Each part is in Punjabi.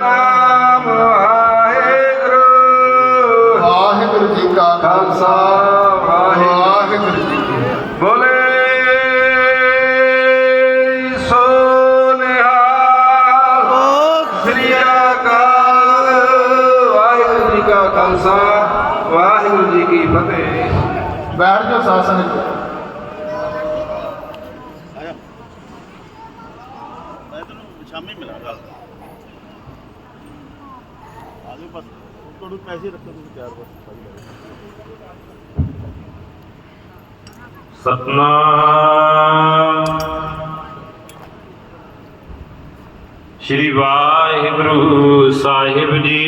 ਸਤਨਾਮ ਵਾਹਿਗੁਰੂ। ਵਾਹਿਗੁਰੂ ਜੀ ਕਾ ਖਾਲਸਾ। ਵਾਹਿਗੁਰੂ। ਵਾਹਿਗੁਰੂ ਜੀ ਕੀ ਬੋਲੇ ਸੋ ਨਿਹਾਲ ਸ੍ਰੀ ਅਕਾਲ। ਵਾਹਿਗੁਰੂ ਜੀ ਕਾ ਖਾਲਸਾ ਵਾਹਿਗੁਰੂ ਜੀ ਕੀ ਫਤਿਹ। ਬੈਠ ਜਾਓ ਸਾਸਨ ਵਿੱਚ ਆਜੋ ਬਸ ਤੁਹਾਨੂੰ ਪੈਸੇ ਰੱਖੋ ਤੁਸੀਂ ਤਿਆਰ ਬਸ ਸਤਨਾਮ ਸ਼੍ਰੀ ਵਾਹਿਗੁਰੂ ਸਾਹਿਬ ਜੀ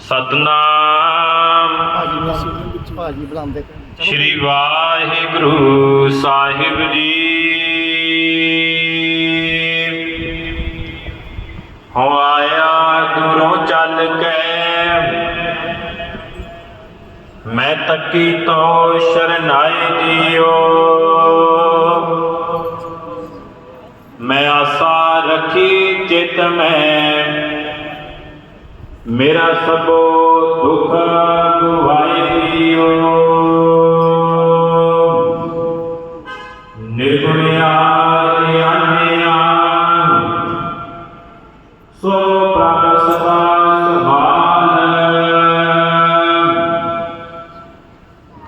ਸਤਨਾਮ ਸ਼੍ਰੀ ਵਾਹਿਗੁਰੂ ਸਾਹਿਬ ਜੀ ਹੋ ਆਇਆ ਦੂਰੋਂ ਚੱਲ ਕੇ। ਮੈਂ ਤੱਕੀ ਤੋ ਸ਼ਰਨਾਏ ਜੀਓ। ਮੈਂ ਆਸਾ ਰੱਖੀ ਚਿਤ ਮੈਂ। ਮੇਰਾ ਸਭੋ ਦੁੱਖ ਗੁਵਾਏ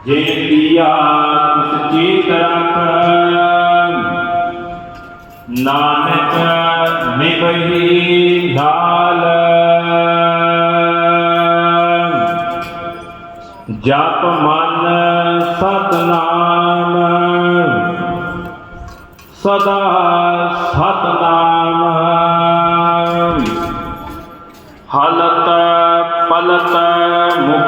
ਜੇ ਕੀਆ ਤਿਸ ਚੀਤ ਨਾਨਕ ਨਿਭਈ ਨਾਲ ਜਪ ਮਨ ਸਤਨਾਮ ਸਦਾ ਸਤ